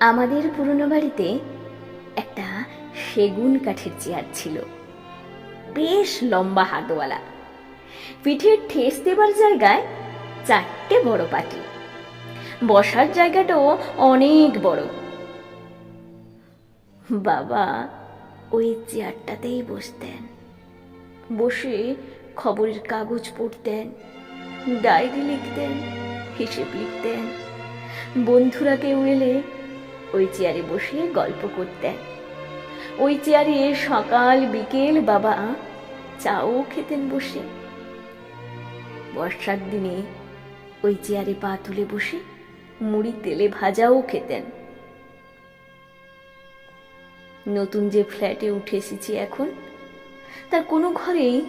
আমাদের পুরনো বাড়িতে একটা সেগুন কাঠের চেয়ার ছিল। বেশ লম্বা হাতওয়ালা। পিঠের ঠেস দেবার জায়গায় চারটে বড় পাটি। বসার জায়গাটাও অনেক বড়। বাবা ওই চেয়ারটাতেই বসতেন। বসে খবরের কাগজ পড়তেন, ডায়েরি লিখতেন, হিসেব লিখতেন। বন্ধুরা কেউ এলে ওই চেয়ারে বসে গল্প করতেন ওই চেয়ারে সকাল বিকেল বাবা চাও খেতেন বসে। বর্ষার দিনে ওই চেয়ারে পা তুলে বসে মুড়ি তেলে ভাজাও খেতেন। নতুন যে ফ্ল্যাটে উঠে এসেছি এখন, তার কোনো ঘরেই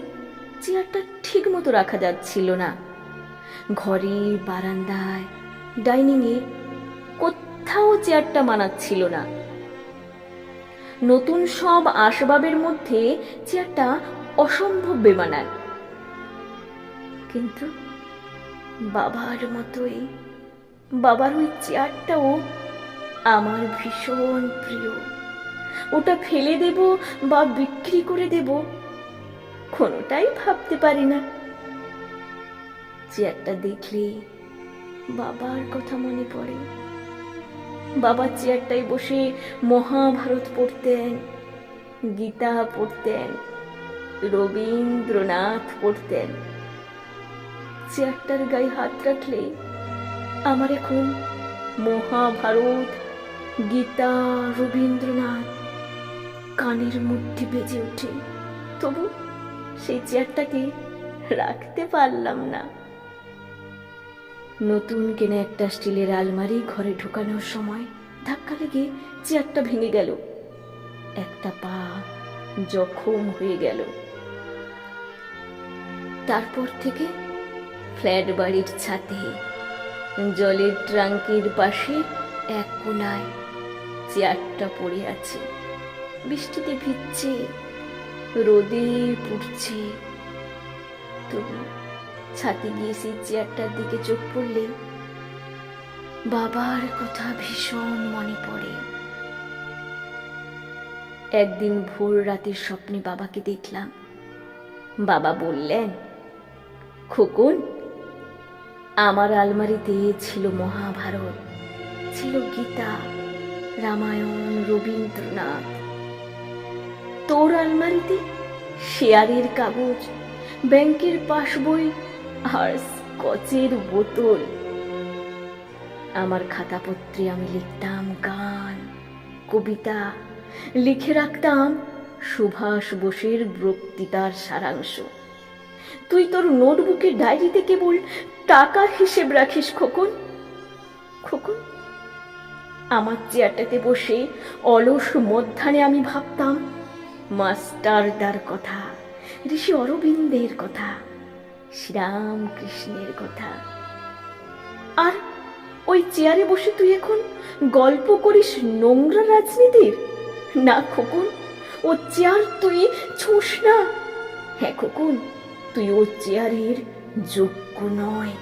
চেয়ারটা ঠিক মতো রাখা যাচ্ছিল না। ঘরে বারান্দায়, ডাইনিংয়ে কোথাও চেয়ারটা মানাচ্ছিল না। নতুন সব আসবাবের মধ্যে চেয়ারটা অসম্ভব বেমানায় কিন্তু বাবার মতোই, বাবার ওই চেয়ারটাও আমার ভীষণ প্রিয়। ওটা ফেলে দেব বা বিক্রি করে দেব, কোনোটাই ভাবতে পারি না। চেয়ারটা দেখলে বাবার কথা মনে পড়ে। বাবা চেয়ারটায় বসে মহাভারত পড়তেন, গীতা পড়তেন, রবীন্দ্রনাথ পড়তেন। চেয়ারটার গায়ে হাত রাখলে আমার এখন মহাভারত, গীতা, রবীন্দ্রনাথ কানের মধ্যে বেজে ওঠে। তবু সেই চেয়ারটাকে রাখতে পারলাম না। নতুন কেনা একটা স্টিলের আলমারি ঘরে ঢোকানোর সময় ধাক্কা লেগে চেয়ারটা ভেঙে গেল। একটা পা জখম হয়ে গেল। তারপর থেকে ফ্ল্যাট বাড়ির ছাদে, জলের ট্রাঙ্কের পাশে এক কোনায় চেয়ারটা পড়ে আছে। বৃষ্টিতে ভিজছে, রোদে পুড়ছে। তবু ছাতে সেই চেয়ারটার দিকে চোখ পড়লে বাবার কথা ভীষণ মনে পড়ে। একদিন ভোর রাতের স্বপ্নে বাবাকে দেখলাম। বাবা বললেন, খোকন, আমার আলমারিতে ছিল মহাভারত, ছিল গীতা, রামায়ণ, রবীন্দ্রনাথ। তোর আলমারিতে শেয়ারের কাগজ, ব্যাংকের পাসবই আর স্কচের বোতল। আমার খাতাপত্রে আমি লিখতাম গান, কবিতা, লিখে রাখতাম সুভাষ বোসের বক্তৃতার সারাংশ। তুই তোর নোটবুকের ডায়েরিতে কেবল টাকার হিসেব রাখিস, খোকন। খোকন, আমার চেয়ারটাতে বসে অলস মধ্যাহ্নে আমি ভাবতাম, মাস্টারদার কথা, ঋষি অরবিন্দের কথা। শ্রীরাম কৃষ্ণের কথা। আর ওই চেয়ারে বসে তুই এখন গল্প করিস নোংরা রাজনীতির? না, খোকন, ও চেয়ার তুই ছুস না। হ্যাঁ খোকন, তুই ও চেয়ারের যোগ্য নয়।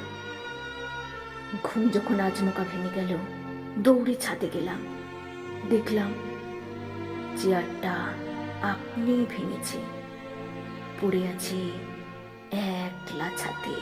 ঘুম যখন আজমকা ভেঙে গেল, দৌড়ে ছাদে গেলাম। দেখলাম চেয়ারটা আপনি ভেঙেছে, পড়ে আছে একলা ছাতে